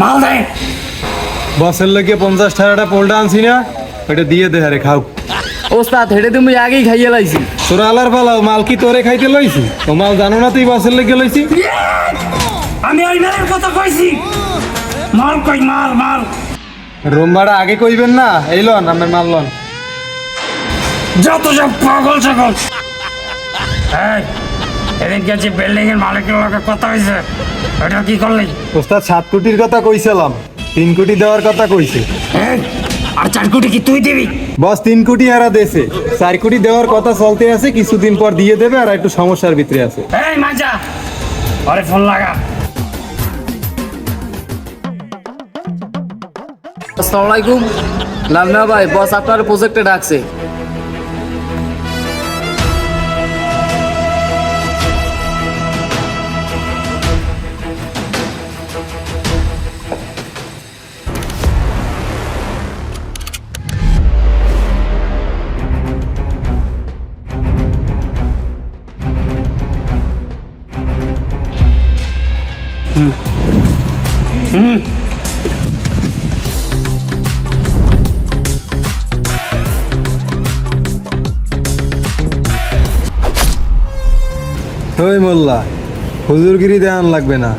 মাল দে বসের লেগে পঞ্চাশ টাকাটা পোলটা আনছি না ওটা দিয়ে দে আরে খাও। ওস্তাদ হেডে তুমি আগেই খাইয়ে লাইছি। তোরা আলার পালাও মাল কি তোরে খাইতে লইছি? ও মাল জানো না তুই বসের লেগে লইছি? আমি ওই মেয়ের কথা কইছি। মাল কই মাল মাল। রোমবাড়া আগে কইবেন না এই লন আমার মাল লন। যত সব পাগল সকল এই এদিনকে যে বিল্ডিং এর মালিকের লগে কথা হয়েছে এটা কি করলি? ওস্তাদ সাত কোটির কথা কইছিলাম। তিন কোটি দেওয়ার কথা কইছে। আর চার কোটি কি তুই দিবি? বস তিন কোটি হারা দেশে চার কোটি দেওয়ার কথা চলতে আছে কিছুদিন পর দিয়ে দেবে আর একটু সমস্যার ভিতরে আছে। এই মাজা! আরে ফোন লাগা। আসসালামু আলাইকুম। লামনা ভাই বস আপনার প্রজেক্টে ডাকছে। ওই মোল্লা হুজুরগিরি দেওয়ান লাগবে না।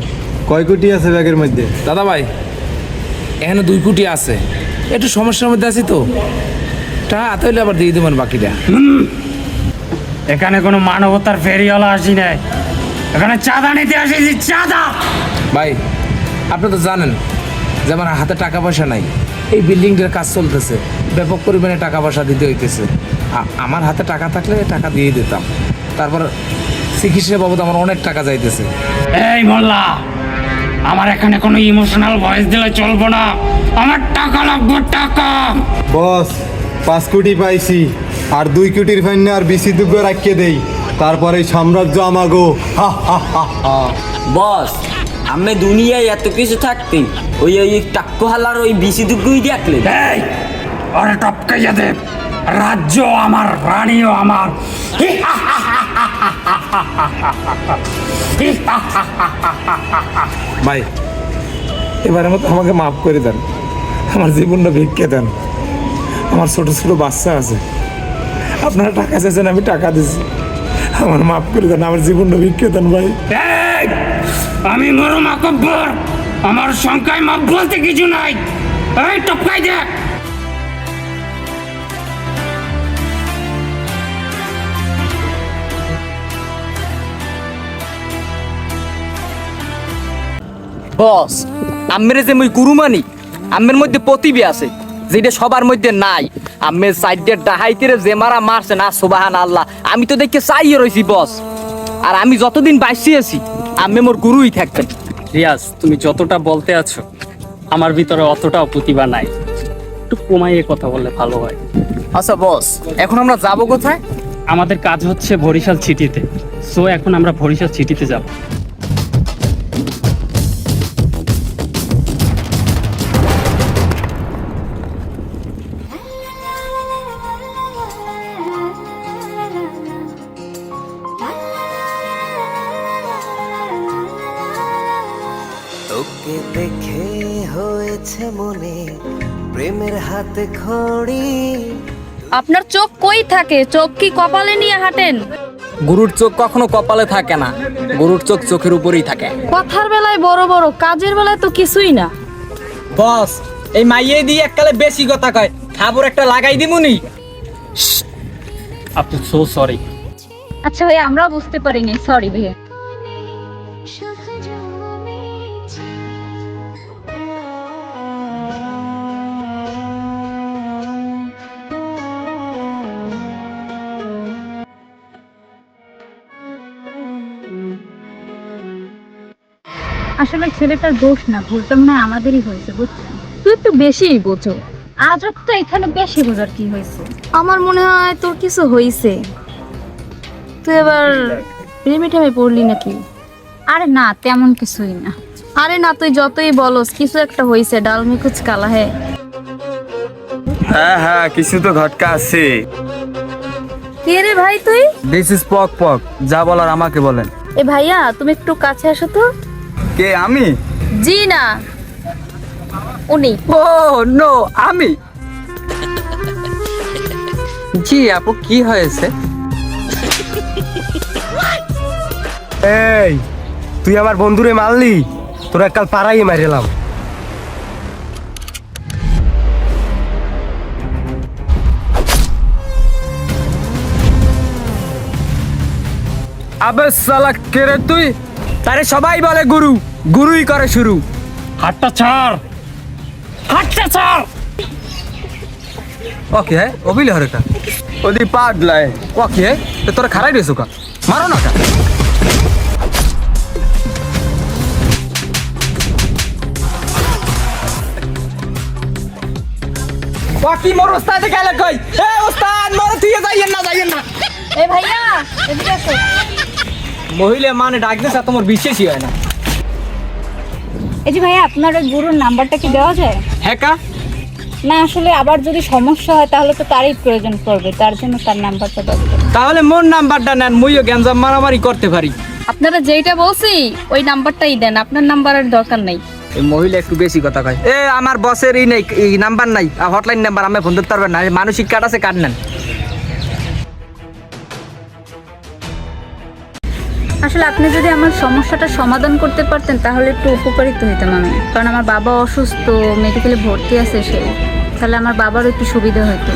কয় কোটি আছে ব্যাগের মধ্যে? দাদা ভাই এখানে দুই কোটি আছে। একটু সমস্যার মধ্যে আছি তো। টাকা হাতে হইলে আবার দিয়ে দেবেন বাকিটা। এখানে কোনো মানবতার ফেরিওয়ালা আসি নাই। এখানে চাঁদা নিতে আসিছি চাঁদা! ভাই আপনি তো জানেন যে আমার হাতে টাকা পয়সা নাই। এই বিল্ডিংটার কাজ চলতেছে। ব্যাপক পরিমাণে টাকা পয়সা দিতে হইতেছে। আমার হাতে টাকা থাকলে টাকা দিয়ে দিতাম। তারপর চিকিৎসা বাবদ আমার অনেক টাকা যাইতেছে। এই মোল্লা আমার এখানে কোনো ইমোশনাল ভয়েস দিলে চলবো না। আমার টাকা লাগবে টাকা। বস পাঁচ কোটি পাইছি। আর দুই কোটির ফাইনে আর বিসি দুগ্গ রাখিয়ে দেই। তারপরে এই সাম্রাজ্য আমাগো। বস আমি দুনিয়ায় এত কিছু থাকতে ওই ওই টাক্কু হালার ওই বিসি দুগুই দেখলে এই আরে টপকে যেতে রাজ্য আমার রানীও আমার ভাই এবারের মতো আমাকে মাফ করে দেন আমার জীবনটা ভিক্ষে দেন আমার ছোট ছোট বাচ্চা আছে আপনারা টাকা চাইছেন আমি টাকা দিছি আমার মাফ করে দেন আমার জীবনটা ভিক্ষে দেন ভাই এই, আমি মরু মাকব্বর। আমার সংখ্যায় মাপ বলতে কিছু নাই। এই টপকাই দেখ। বস আমের যে মুই কুরুমানি আমের মধ্যে প্রতিভা আছে, যেটা সবার মধ্যে নাই। আমের সাইডের ডাহাইতে যে মারা মারছে, না সোবাহান আল্লাহ আমি তো দেখে চাইয়ে রইছি, বস। আর আমি যতদিন আছি আমি মোর গুরুই থাকবেন রিয়াজ তুমি যতটা বলতে আছো আমার ভিতরে অতটাও প্রতিভা নাই। একটু কমাইয়ে কথা বললে ভালো হয়। আচ্ছা বস এখন আমরা যাব কোথায়? আমাদের কাজ হচ্ছে বরিশাল সিটিতে। সো এখন আমরা বরিশাল সিটিতে যাব। তোকে দেখে হয়েছে মনে প্রেমের হাতে খড়ি। আপনার চোখ কই থাকে? চোখ কি কপালে নিয়ে হাঁটেন? গুরুর চোখ কখনো কপালে থাকে না। গুরুর চোখ চোখের উপরেই থাকে। কথার বেলায় বড় বড় কাজের বেলায় তো কিছুই না। বস এই মাইয়ে দিয়ে এককালে বেশি কথা কয়। খাবার একটা লাগাই দিমুনি। আপনি সো সরি আচ্ছা ভাই আমরাও বুঝতে পারিনি সরি ভাইয়া। আসলে ছেলেটার দোষ না ভুলটা মনে হয় আমাদেরই হয়েছে বুঝছেন? তুই একটু বেশিই বোঝো। আজ তো এখানে বেশি বোঝার কি হয়েছে? আমার মনে হয় তোর কিছু হইছে তুই এবার প্রেমে টেমে পড়লি নাকি? আরে না তেমন কিছুই না। আরে না তুই যতই বলস কিছু একটা হইছে ডালমি কুচ কালা হে। হ্যাঁ হ্যাঁ কিছু তো ঘটকা আছে। কে রে ভাই তুই? দিস ইজ পক পক যা বলার আমাকে বলেন। এ ভাইয়া তুমি একটু কাছে আসো তো। কে আমি? জি না উনি। ও নো আমি। জি আপু কি হয়েছে? এই তুই আমার বন্ধুরে মারলি? তোর কাল পাড়াই মারিলাম আবে সালা কে রে তুই? তারে সবাই বলে গুরু গুরুই করে শুরু। হাতটা ছাড়। হাটটা ছাড়। ওকে হ্যাঁ অবিলে হরে কা। ওদি পাগলায় ওকে হ্যাঁ তো তোরা খারাই রেসু কা। মারো না কা বাকি মোর ওস্তাদে গেলে কই? এ ওস্তাদ মোর তুই যাইয়েন না যাইয়েন না। এ ভাইয়া এদিকে আসো। মহিলা মানে ডাক দিছে তোমার বিশ্বাসই হয় না। এই যে ভাইয়া আপনার ওই গুরুর নাম্বারটা কি দেওয়া যায়? হ্যাঁ কা। না আসলে আবার যদি সমস্যা হয় তাহলে তো তারই প্রয়োজন পড়বে তার জন্য তার নাম্বারটা দরকার তাহলে মোর নাম্বারটা নেন মুইও গ্যাঞ্জাম মারামারি করতে পারি। আপনারা যেইটা বলছি ওই নাম্বারটাই দেন আপনার নাম্বারের দরকার নেই। এই মহিলা একটু বেশি কথা কয়। এ আমার বসের এই নেই এই নাম্বার নাই হটলাইন নাম্বার আমি ফোন ধরতে পারবেন না মানসিক কার্ড আছে কার্ড নেন। আসলে আপনি যদি আমার সমস্যাটা সমাধান করতে পারতেন, তাহলে একটু উপকারিত হইতাম আমি। কারণ আমার বাবা অসুস্থ, মেডিকেলে ভর্তি আছে সে। তাহলে আমার বাবারও একটু সুবিধা হতো